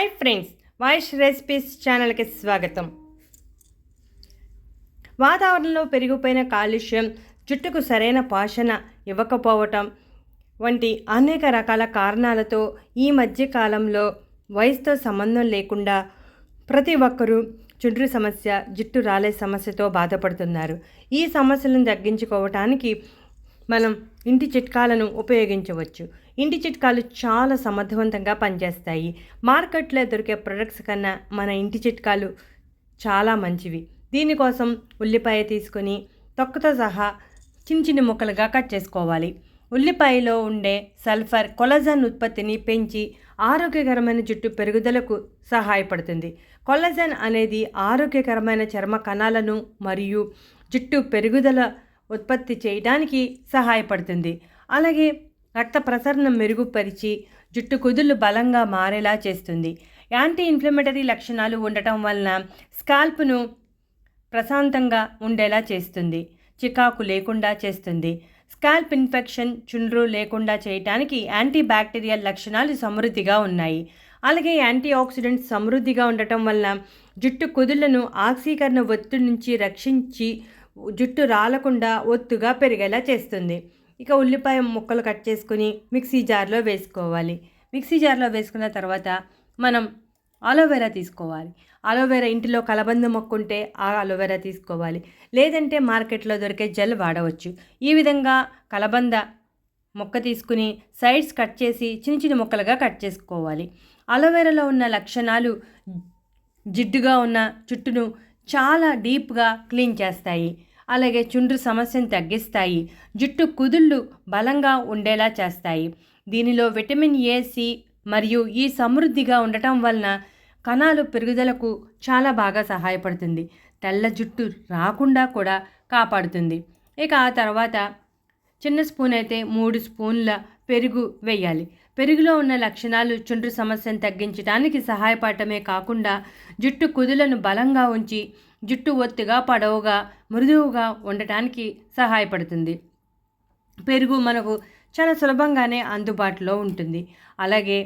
Hi friends voice recipes ఛానల్కి స్వాగతం. వాతావరణంలో పెరిగిపోయిన కాలుష్యం జుట్టుకు సరైన పోషణ ఇవ్వకపోవటం వంటి అనేక రకాల కారణాలతో ఈ మధ్య కాలంలో వయసుతో సంబంధం లేకుండా ప్రతి ఒక్కరూ చుండ్రు సమస్య జుట్టు రాలే సమస్యతో బాధపడుతున్నారు. ఈ సమస్యలను తగ్గించుకోవటానికి మనం ఇంటి చిట్కాలను ఉపయోగించవచ్చు. ఇంటి చిట్కాలు చాలా సమర్థవంతంగా పనిచేస్తాయి. మార్కెట్లో దొరికే ప్రొడక్ట్స్ కన్నా మన ఇంటి చిట్కాలు చాలా మంచివి. దీనికోసం ఉల్లిపాయ తీసుకొని తొక్కతో సహా చిన్న చిన్న ముక్కలుగా కట్ చేసుకోవాలి. ఉల్లిపాయలో ఉండే సల్ఫర్ కొలజన్ ఉత్పత్తిని పెంచి ఆరోగ్యకరమైన జుట్టు పెరుగుదలకు సహాయపడుతుంది. కొలజన్ అనేది ఆరోగ్యకరమైన చర్మ కణాలను మరియు జుట్టు పెరుగుదల ఉత్పత్తి చేయడానికి సహాయపడుతుంది. అలాగే రక్త ప్రసరణ మెరుగుపరిచి జుట్టు కుదుళ్ళు బలంగా మారేలా చేస్తుంది. యాంటీ ఇన్ఫ్లమేటరీ లక్షణాలు ఉండటం వలన స్కాల్ప్ను ప్రశాంతంగా ఉండేలా చేస్తుంది. చికాకు లేకుండా చేస్తుంది. స్కాల్ప్ ఇన్ఫెక్షన్ చుండ్రు లేకుండా చేయటానికి యాంటీ బ్యాక్టీరియల్ లక్షణాలు సమృద్ధిగా ఉన్నాయి. అలాగే యాంటీ ఆక్సిడెంట్స్ సమృద్ధిగా ఉండటం వలన జుట్టు కుదుళ్ళను ఆక్సీకరణ ఒత్తిడి నుంచి రక్షించి జుట్టు రాలకుండా ఒత్తుగా పెరిగేలా చేస్తుంది. ఇక ఉల్లిపాయ ముక్కలు కట్ చేసుకుని మిక్సీ జార్లో వేసుకోవాలి. మిక్సీ జార్లో వేసుకున్న తర్వాత మనం అలోవెరా తీసుకోవాలి. అలోవెరా ఇంటిలో కలబంద మొక్క ఉంటే ఆ అలోవెరా తీసుకోవాలి. లేదంటే మార్కెట్లో దొరికే జెల్ వాడవచ్చు. ఈ విధంగా కలబంద మొక్క తీసుకుని సైడ్స్ కట్ చేసి చిన్న చిన్న ముక్కలుగా కట్ చేసుకోవాలి. అలోవెరాలో ఉన్న లక్షణాలు జిడ్డుగా ఉన్న చుట్టును చాలా డీప్గా క్లీన్ చేస్తాయి. అలాగే చుండ్రు సమస్యను తగ్గిస్తాయి. జుట్టు కుదుళ్ళు బలంగా ఉండేలా చేస్తాయి. దీనిలో విటమిన్ ఏ సి మరియు ఈ సమృద్ధిగా ఉండటం వలన కణాలు పెరుగుదలకు చాలా బాగా సహాయపడుతుంది. తెల్ల జుట్టు రాకుండా కూడా కాపాడుతుంది. ఇక ఆ తర్వాత చిన్న స్పూన్ అయితే మూడు స్పూన్ల పెరుగు వేయాలి. పెరుగులో ఉన్న లక్షణాలు చుండ్రు సమస్యను తగ్గించడానికి సహాయపడటమే కాకుండా జుట్టు కుదులను బలంగా ఉంచి జుట్టు ఒత్తిగా పడవుగా మృదువుగా ఉండటానికి సహాయపడుతుంది. పెరుగు మనకు చాలా సులభంగానే అందుబాటులో ఉంటుంది. అలాగే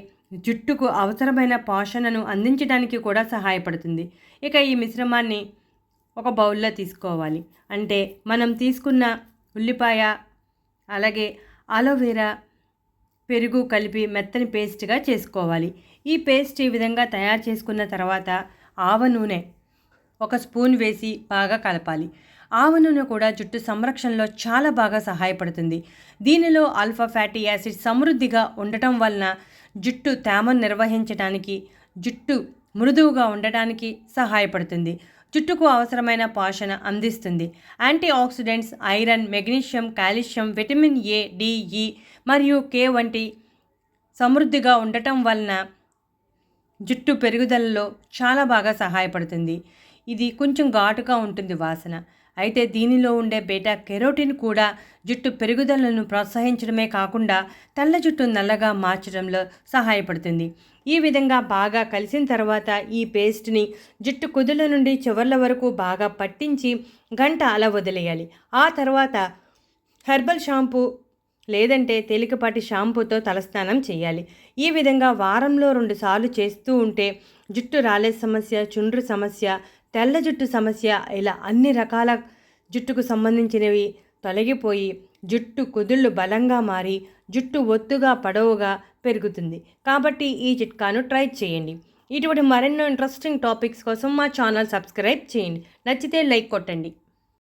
జుట్టుకు అవసరమైన పోషణను అందించడానికి కూడా సహాయపడుతుంది. ఇక ఈ మిశ్రమాన్ని ఒక బౌల్లో తీసుకోవాలి. అంటే మనం తీసుకున్న ఉల్లిపాయ అలాగే అలోవెరా పెరుగు కలిపి మెత్తని పేస్ట్గా చేసుకోవాలి. ఈ పేస్ట్ ఈ విధంగా తయారు చేసుకున్న తర్వాత ఆవ నూనె ఒక స్పూన్ వేసి బాగా కలపాలి. ఆవ నూనె కూడా జుట్టు సంరక్షణలో చాలా బాగా సహాయపడుతుంది. దీనిలో ఆల్ఫా ఫ్యాటీ యాసిడ్ సమృద్ధిగా ఉండటం వలన జుట్టు తేమను నిర్వహించడానికి జుట్టు మృదువుగా ఉండటానికి సహాయపడుతుంది. జుట్టుకు అవసరమైన పోషణ అందిస్తుంది. Antioxidants iron magnesium calcium vitamin A D E మరియు కే వంటి సమృద్ధిగా ఉండటం వలన జుట్టు పెరుగుదలలో చాలా బాగా సహాయపడుతుంది. ఇది కొంచెం ఘాటుగా ఉంటుంది వాసన. అయితే దీనిలో ఉండే బేటా కెరోటిన్ కూడా జుట్టు పెరుగుదలను ప్రోత్సహించడమే కాకుండా తెల్ల జుట్టు నల్లగా మార్చడంలో సహాయపడుతుంది. ఈ విధంగా బాగా కలిసిన తర్వాత ఈ పేస్ట్ని జుట్టు కుదుల నుండి చివర్ల వరకు బాగా పట్టించి గంట అలా వదిలేయాలి. ఆ తర్వాత హెర్బల్ షాంపూ లేదంటే తేలికపాటి షాంపూతో తలస్నానం చేయాలి. ఈ విధంగా వారంలో రెండుసార్లు చేస్తూ ఉంటే జుట్టు రాలే సమస్య చుండ్రు సమస్య తెల్ల జుట్టు సమస్య ఇలా అన్ని రకాల జుట్టుకు సంబంధించినవి తొలగిపోయి జుట్టు కుదుళ్ళు బలంగా మారి జుట్టు ఒత్తుగా పొడవుగా పెరుగుతుంది. కాబట్టి ఈ చిట్కాను ట్రై చేయండి. ఇటువంటి మరెన్నో ఇంట్రెస్టింగ్ టాపిక్స్ కోసం మా ఛానల్ సబ్స్క్రైబ్ చేయండి. నచ్చితే లైక్ కొట్టండి.